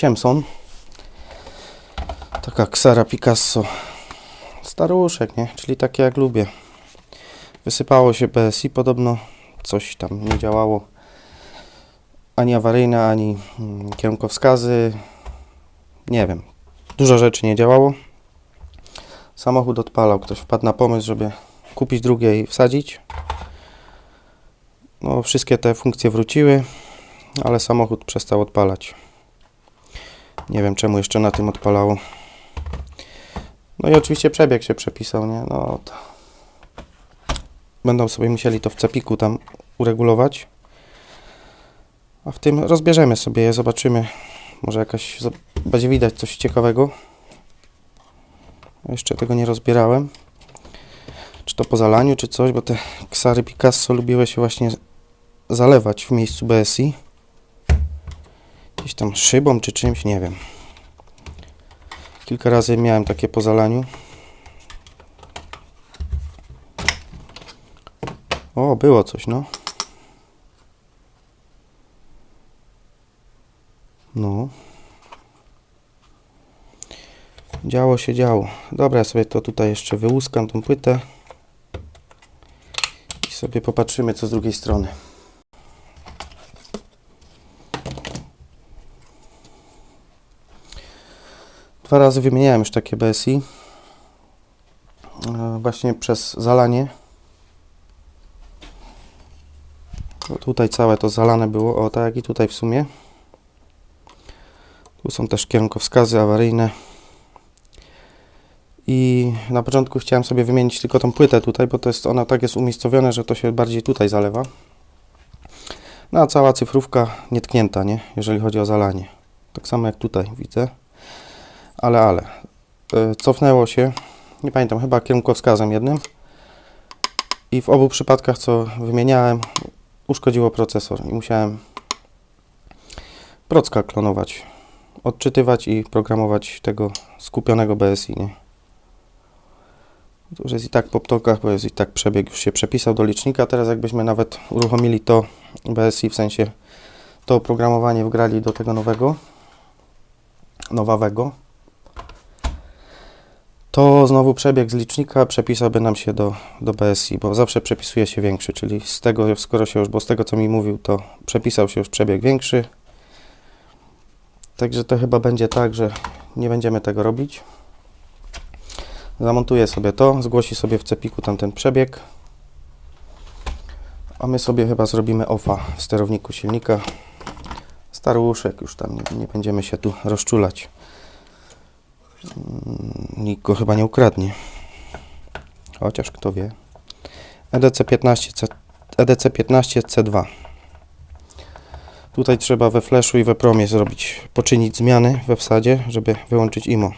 Siemson. Taka ksera Picasso. Staruszek, nie? Czyli takie jak lubię. Wysypało się BSI podobno. Coś tam nie działało. Ani awaryjne, ani mm, kierunkowskazy. Nie wiem. Dużo rzeczy nie działało. Samochód odpalał. Ktoś wpadł na pomysł, żeby kupić drugie i wsadzić. No, wszystkie te funkcje wróciły, ale samochód przestał odpalać. Nie wiem czemu jeszcze na tym odpalało. No i oczywiście przebieg się przepisał, nie? No to będą sobie musieli to w cepiku tam uregulować. A w tym rozbierzemy sobie je, zobaczymy. Może jakaś będzie widać coś ciekawego. Jeszcze tego nie rozbierałem. Czy to po zalaniu, czy coś, bo te ksary Picasso lubiły się właśnie zalewać w miejscu BSI. Gdzieś tam szybą czy czymś, nie wiem. Kilka razy miałem takie po zalaniu. O, było coś, no. No. Działo się działo. Dobra, ja sobie to tutaj jeszcze wyłuskam, tą płytę. I sobie popatrzymy, co z drugiej strony. Dwa razy wymieniałem już takie BSI. E, Właśnie przez zalanie. Tutaj całe to zalane było, o tak i tutaj w sumie. Tu są też kierunkowskazy awaryjne. I na początku chciałem sobie wymienić tylko tą płytę tutaj, bo to jest ona tak jest umiejscowione, że to się bardziej tutaj zalewa. No a cała cyfrówka nietknięta, nie? Jeżeli chodzi o zalanie. Tak samo jak tutaj widzę. Ale, ale. E, Cofnęło się. Nie pamiętam, chyba kierunkowskazem jednym. I w obu przypadkach, co wymieniałem, uszkodziło procesor. I musiałem procka klonować. Odczytywać i programować tego skupionego BSI, nie? To już jest i tak po ptokach, bo jest i tak przebieg już się przepisał do licznika. Teraz jakbyśmy nawet uruchomili to BSI, w sensie to oprogramowanie wgrali do tego nowego, nowawego, to znowu przebieg z licznika przepisałby nam się do, do BSI, bo zawsze przepisuje się większy, czyli z tego, skoro się już, bo z tego co mi mówił, to przepisał się już przebieg większy. Także to chyba będzie tak, że nie będziemy tego robić. Zamontuję sobie to, zgłosi sobie w cepiku tamten przebieg. A my sobie chyba zrobimy OFA w sterowniku silnika. Staruszek już tam, nie, nie będziemy się tu rozczulać. Mm, Nikt go chyba nie ukradnie. Chociaż kto wie. E EDC 15, C, EDC 15 C2. Tutaj trzeba we flashu i we promie zrobić, poczynić zmiany we wsadzie, żeby wyłączyć IMO.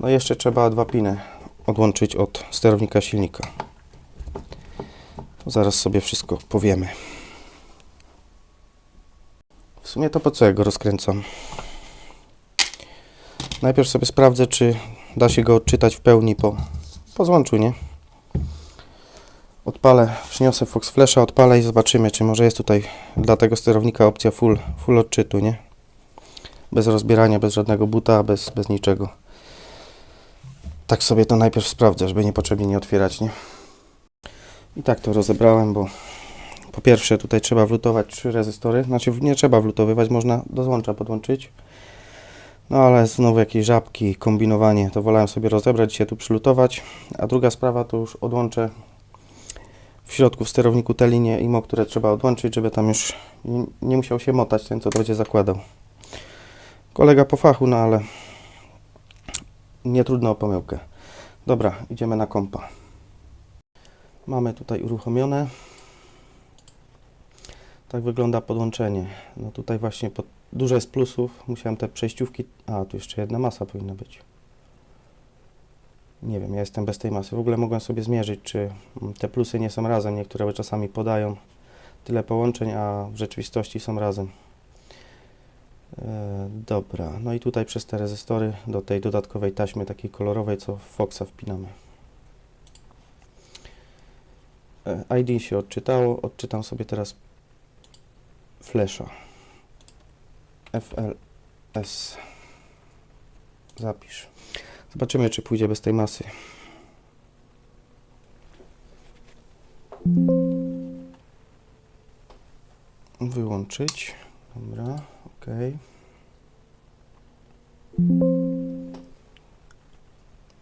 No i jeszcze trzeba dwa piny odłączyć od sterownika silnika. To zaraz sobie wszystko powiemy. W sumie to po co ja go rozkręcam? Najpierw sobie sprawdzę, czy da się go odczytać w pełni po, po złączu, nie? Odpalę, przyniosę Fox Flasha, odpalę i zobaczymy, czy może jest tutaj dla tego sterownika opcja full, full odczytu, nie? Bez rozbierania, bez żadnego buta, bez, bez niczego. Tak sobie to najpierw sprawdzę, żeby niepotrzebnie nie otwierać, nie? I tak to rozebrałem, bo po pierwsze tutaj trzeba wlutować trzy rezystory. Znaczy nie trzeba wlutowywać, można do złącza podłączyć. No ale znowu jakieś żabki, kombinowanie, to wolałem sobie rozebrać, się tu przylutować. A druga sprawa to już odłączę w środku w sterowniku te linie IMO, które trzeba odłączyć, żeby tam już nie, musiał się motać ten, co to będzie zakładał. Kolega po fachu, no ale nie trudno o pomyłkę. Dobra, idziemy na kompa. Mamy tutaj uruchomione. Tak wygląda podłączenie. No tutaj właśnie pod, dużo jest plusów. Musiałem te przejściówki... A, tu jeszcze jedna masa powinna być. Nie wiem, ja jestem bez tej masy. W ogóle mogłem sobie zmierzyć, czy mm, te plusy nie są razem. Niektóre czasami podają tyle połączeń, a w rzeczywistości są razem. E, dobra, no i tutaj przez te rezystory do tej dodatkowej taśmy takiej kolorowej, co w Foxa wpinamy. E, ID się odczytało, odczytam sobie teraz flasha. FL S. Zapisz. Zobaczymy, czy pójdzie bez tej masy. Wyłączyć. Dobra, ok.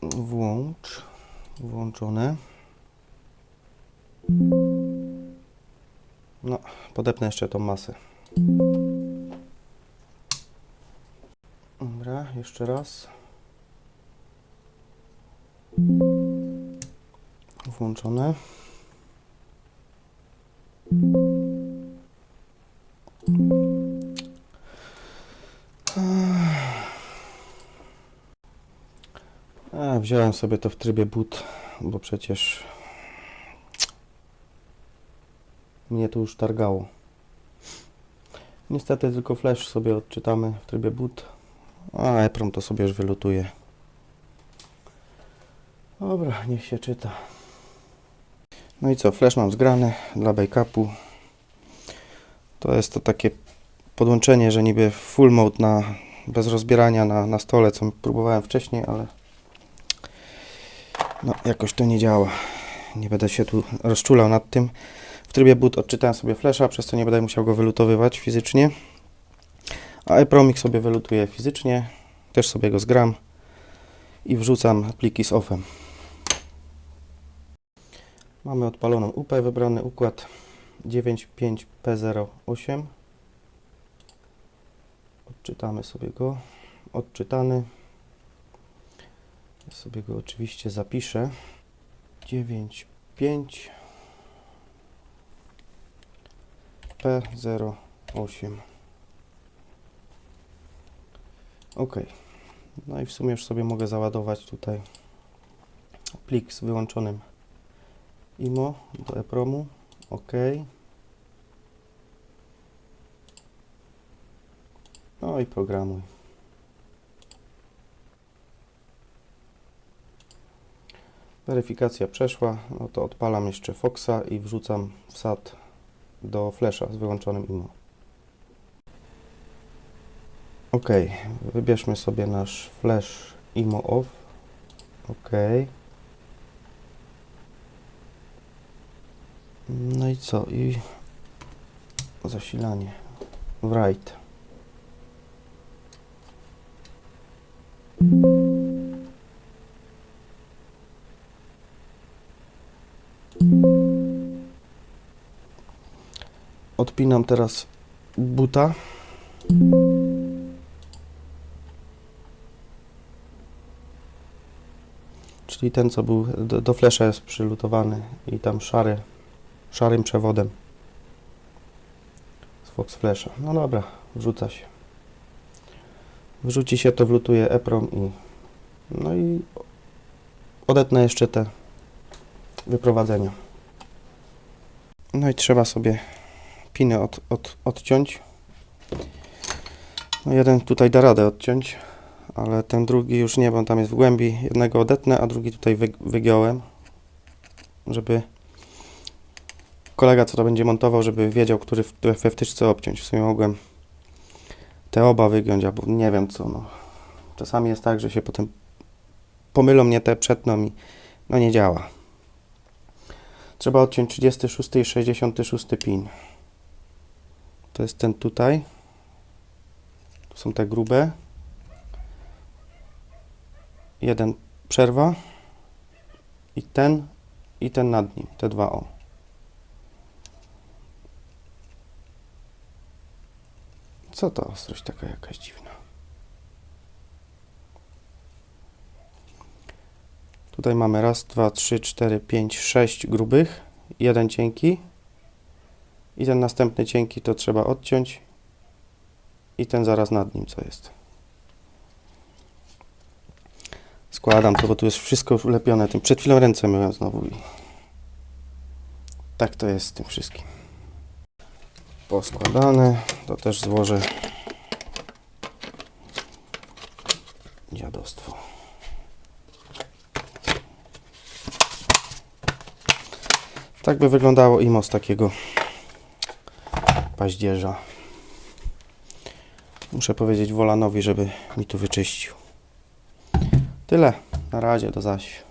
Włącz. Włączone. No, podepnę jeszcze tą masę. Dobra, jeszcze raz. Włączone. A, wziąłem sobie to w trybie boot, bo przecież mnie tu już targało. Niestety tylko flash sobie odczytamy w trybie boot, a EPROM to sobie już wylutuje. Dobra, niech się czyta. No i co, flash mam zgrany dla backupu. To jest to takie podłączenie, że niby full mode na, bez rozbierania na, na stole, co próbowałem wcześniej, ale no jakoś to nie działa. Nie będę się tu rozczulał nad tym. W trybie boot odczytałem sobie flasha, przez co nie będę musiał go wylutowywać fizycznie. A ePromik sobie wylutuje fizycznie. Też sobie go zgram i wrzucam pliki z offem. Mamy odpaloną UP, wybrany układ 95P08. Odczytamy sobie go. Odczytany. Ja sobie go oczywiście zapiszę. 95 P08. OK. No i w sumie już sobie mogę załadować tutaj plik z wyłączonym IMO do EPROMu. OK. No i programuj. Weryfikacja przeszła, no to odpalam jeszcze Foxa i wrzucam wsad do flasha z wyłączonym IMO. OK, wybierzmy sobie nasz flash IMO off. OK. No i co? I zasilanie. Write. Odpinam teraz buta. Czyli ten, co był do, do flesza jest przylutowany i tam szary, szarym przewodem z Fox Flasha. No dobra, wrzuca się. Wrzuci się to, wlutuje EPROM i no i odetnę jeszcze te wyprowadzenia. No i trzeba sobie piny od, od, odciąć. No jeden tutaj da radę odciąć, ale ten drugi już nie, bo tam jest w głębi. Jednego odetnę, a drugi tutaj wy, wygiąłem, żeby kolega, co to będzie montował, żeby wiedział, który w, we wtyczce obciąć. W sumie mogłem te oba wygiąć, albo nie wiem co. No. Czasami jest tak, że się potem pomylą mnie te przetną i no nie działa. Trzeba odciąć 36 i 66 pin. To jest ten tutaj. Tu są te grube. Jeden przerwa. I ten, i ten nad nim. Te dwa o. Co to ostrość taka jakaś dziwna? Tutaj mamy raz, dwa, trzy, cztery, pięć, sześć grubych. Jeden cienki. I ten następny cienki to trzeba odciąć. I ten zaraz nad nim, co jest. Składam to, bo tu jest wszystko ulepione. Tym przed chwilą ręce myłem znowu. I tak to jest z tym wszystkim. Poskładane. To też złożę. Dziadostwo. Tak by wyglądało IMO z takiego paździerza. Muszę powiedzieć Wolanowi, żeby mi tu wyczyścił. Tyle. Na razie, do zaś.